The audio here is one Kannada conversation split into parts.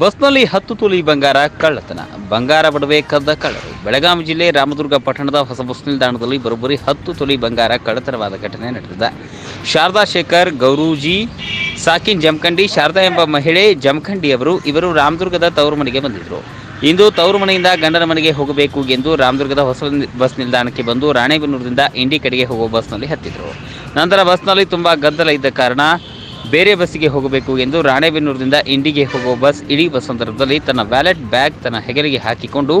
ಬಸ್ನಲ್ಲಿ ಹತ್ತು ತೊಲಿ ಬಂಗಾರ, ಕಳ್ಳತನ. ಬಂಗಾರ ಬಡವೆ ಕದ್ದ ಕಳ್ಳರು. ಬೆಳಗಾವಿ ಜಿಲ್ಲೆ ರಾಮದುರ್ಗ ಪಟ್ಟಣದ ಹೊಸ ಬಸ್ ನಿಲ್ದಾಣದಲ್ಲಿ ಬರೋಬ್ಬರಿ ಹತ್ತು ತೊಲಿ ಬಂಗಾರ, ಕಳ್ಳತನವಾದ ಘಟನೆ ನಡೆದಿದೆ. ಶಾರದಾ ಶೇಖರ್, ಗೌರೂಜಿ, ಸಾಕಿನ್ ಜಮಖಂಡಿ, ಶಾರದಾ ಎಂಬ ಮಹಿಳೆ ಜಮಖಂಡಿ ಅವರು, ಇವರು ರಾಮದುರ್ಗದ ತವರು ಮನೆಗೆ ಬಂದಿದ್ದರು ಇಂದು ತವರು ಮನೆಯಿಂದ ಗಂಡನ ಮನೆಗೆ ಹೋಗಬೇಕು ಎಂದು ರಾಮದುರ್ಗದ ಹೊಸ ಬಸ್ ನಿಲ್ದಾಣಕ್ಕೆ ಬಂದು ರಾಣೆಬೆನ್ನೂರಿನಿಂದ ಇಂಡಿ ಕಡೆಗೆ ಹೋಗುವ ಬಸ್ನಲ್ಲಿ ಹತ್ತಿದ್ರು. ನಂತರ ಬಸ್ನಲ್ಲಿ ತುಂಬ ಗದ್ದಲ ಇದ್ದ ಕಾರಣ ಬೇರೆ ಬಸ್ಸಿಗೆ ಹೋಗಬೇಕು ಎಂದು ರಾಣೆಬೆನ್ನೂರಿನಿಂದ ಇಂಡಿಗೆ ಹೋಗುವ ಬಸ್ ಇಡೀ ಬಸ್ ಸಂದರ್ಭದಲ್ಲಿ ತನ್ನ ವ್ಯಾಲೆಟ್ ಬ್ಯಾಗ್ ತನ್ನ ಹೆಗಲಿಗೆ ಹಾಕಿಕೊಂಡು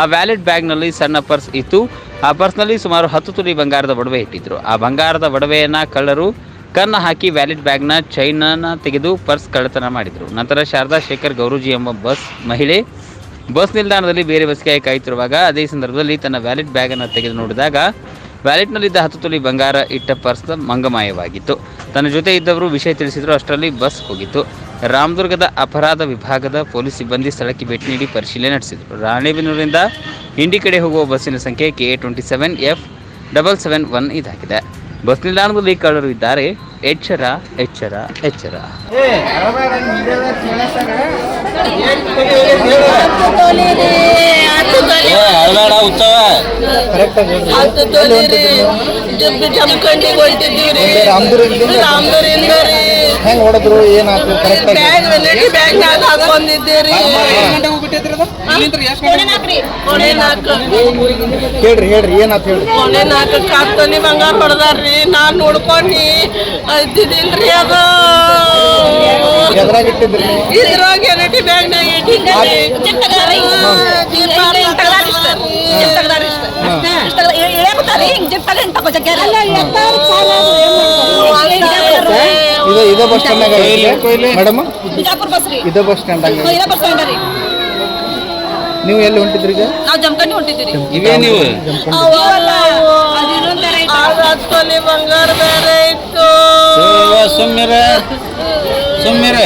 ಆ ವ್ಯಾಲೆಟ್ ಬ್ಯಾಗ್ನಲ್ಲಿ ಸಣ್ಣ ಪರ್ಸ್ ಇತ್ತು. ಆ ಪರ್ಸ್ನಲ್ಲಿ ಸುಮಾರು ಹತ್ತು ತುಲಿ ಬಂಗಾರದ ಒಡವೆ ಇಟ್ಟಿದ್ದರು ಆ ಬಂಗಾರದ ಒಡವೆಯನ್ನು ಕಳ್ಳರು ಕನ್ನ ಹಾಕಿ ವ್ಯಾಲೆಟ್ ಬ್ಯಾಗ್ನ ಚೈನನ್ನ ತೆಗೆದು ಪರ್ಸ್ ಕಳ್ಳತನ ಮಾಡಿದರು. ನಂತರ ಶಾರದಾ ಶೇಖರ್ ಗೌರೂಜಿ ಎಂಬ ಬಸ್ ಮಹಿಳೆ ಬಸ್ ನಿಲ್ದಾಣದಲ್ಲಿ ಬೇರೆ ಬಸ್ಗೆ ಕಾಯುತ್ತಿರುವಾಗ ಅದೇ ಸಂದರ್ಭದಲ್ಲಿ ತನ್ನ ವ್ಯಾಲೆಟ್ ಬ್ಯಾಗನ್ನು ತೆಗೆದು ನೋಡಿದಾಗ ವ್ಯಾಲೆಟ್ನಲ್ಲಿದ್ದ ಹತ್ತು ತೊಲಿ ಬಂಗಾರ ಇಟ್ಟ ಪರ್ಸ್ ಮಂಗಮಾಯವಾಗಿತ್ತು. ತನ್ನ ಜೊತೆ ಇದ್ದವರು ವಿಷಯ ತಿಳಿಸಿದ್ರು, ಅಷ್ಟರಲ್ಲಿ ಬಸ್ ಹೋಗಿತ್ತು. ರಾಮದುರ್ಗದ ಅಪರಾಧ ವಿಭಾಗದ ಪೊಲೀಸ್ ಸಿಬ್ಬಂದಿ ಸ್ಥಳಕ್ಕೆ ಭೇಟಿ ನೀಡಿ ಪರಿಶೀಲನೆ ನಡೆಸಿದರು. ರಾಣೆಬೆನ್ನೂರಿನಿಂದ ಇಂಡಿ ಕಡೆ ಹೋಗುವ ಬಸ್ಸಿನ ಸಂಖ್ಯೆ K A twenty seven, F double seven one ಇದಾಗಿದೆ. ಬಸ್ ನಿಲ್ದಾಣದಲ್ಲಿ ಕಳ್ಳರು ಇದ್ದಾರೆ. ಎಚ್ಚರ ಎಚ್ಚರ ಎಚ್ಚರ. ಅಳಬೇಡ ಉತ್ಸವ. ರೀ? ರಾಮದುರಿಂದ ಹೆಂಗ್ ಹೊಡೆದ್ರು ಕರೆಕ್ಟ್ ಆಗಿ ಬ್ಯಾಗ್ ಹಾಕೊಂಡಿದ್ದೀರಿ ನಾಲ್ಕು ಹೇಳ್ರಿ ಹೇಳ್ರಿ ಏನಾಯ್ತು ಹೇಳ್ರಿ. ಕೊನೆ ನಾಲ್ಕು ಬಂಗಾರ ಹೊಡೆದಾರ್ರಿ ನಾನ್ ನೋಡ್ಕೊಂಡು. ಅದ್ದಿದಿಲ್ರಿ ಅದು. ಎದ್ರಾಗ ಇಟ್ಟಿದ್ರಿ ಇದು ಇದೇ bus stand madam? Bijapur bus ರೀ. ಇದೇ ಬಸ್ ಸ್ಟ್ಯಾಂಡ್ ಇದೇ. ಬಸ್ ಸ್ಟ್ಯಾಂಡ್ ರೀ. ನೀವು ಎಲ್ಲಿ ಹೊಂಟಿದ್ರಿ ಈಗ? ನಾವು ಜಮಖಂಡಿ ಹೊಂಟಿದ್ದೀರಿ. ಇವೇ ನೀವು? ಬಂಗಾರ ಬೇರೆ ಇತ್ತು. ಸುಮ್ಮಿರ ಸುಮ್ಮಿರ